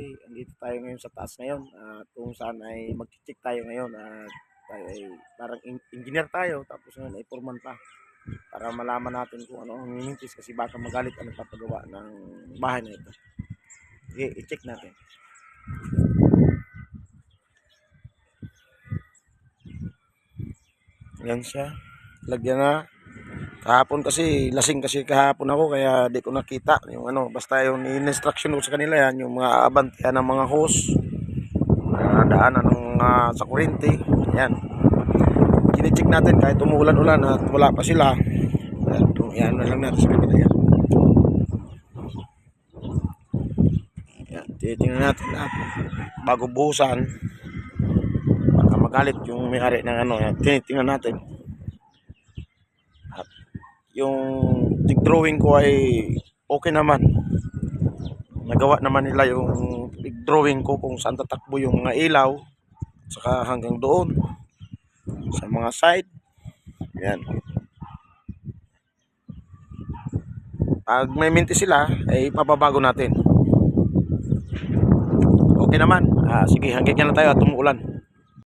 Okay, andito tayo ngayon sa taas ngayon at kung saan ay mag-check tayo ngayon at tayo ay parang en- engineer tayo tapos ngayon ay foreman pa para malaman natin kung ano ang hinintis kasi baka magalit ang nagpapagawa ng bahay na ito. Sige, i-check natin. Yan siya. Lagyan na. Kahapon kasi, lasing kasi kahapon ako kaya di ko nakita yung ano, basta yung in-instruction ko sa kanila yan, yung mga abantihan ng mga hose, mga daanan ng mga sa kuryente, yan. Kinicheck natin kahit umuulan-ulan at wala pa sila. Yan, yan na lang natin sa kanila yan. Yan, titingnan natin at bago buhusan, baka magalit yung may-ari ng ano, yan, tinitingnan natin yung tig drawing ko ay okay naman. Nagawa naman nila yung tig drawing ko kung saan tatakbo yung mga ilaw saka hanggang doon sa mga side. Yan. Pag may minti sila, ay papabago natin. Okay naman. Ah, sige, hanggang lang tayo at umuulan.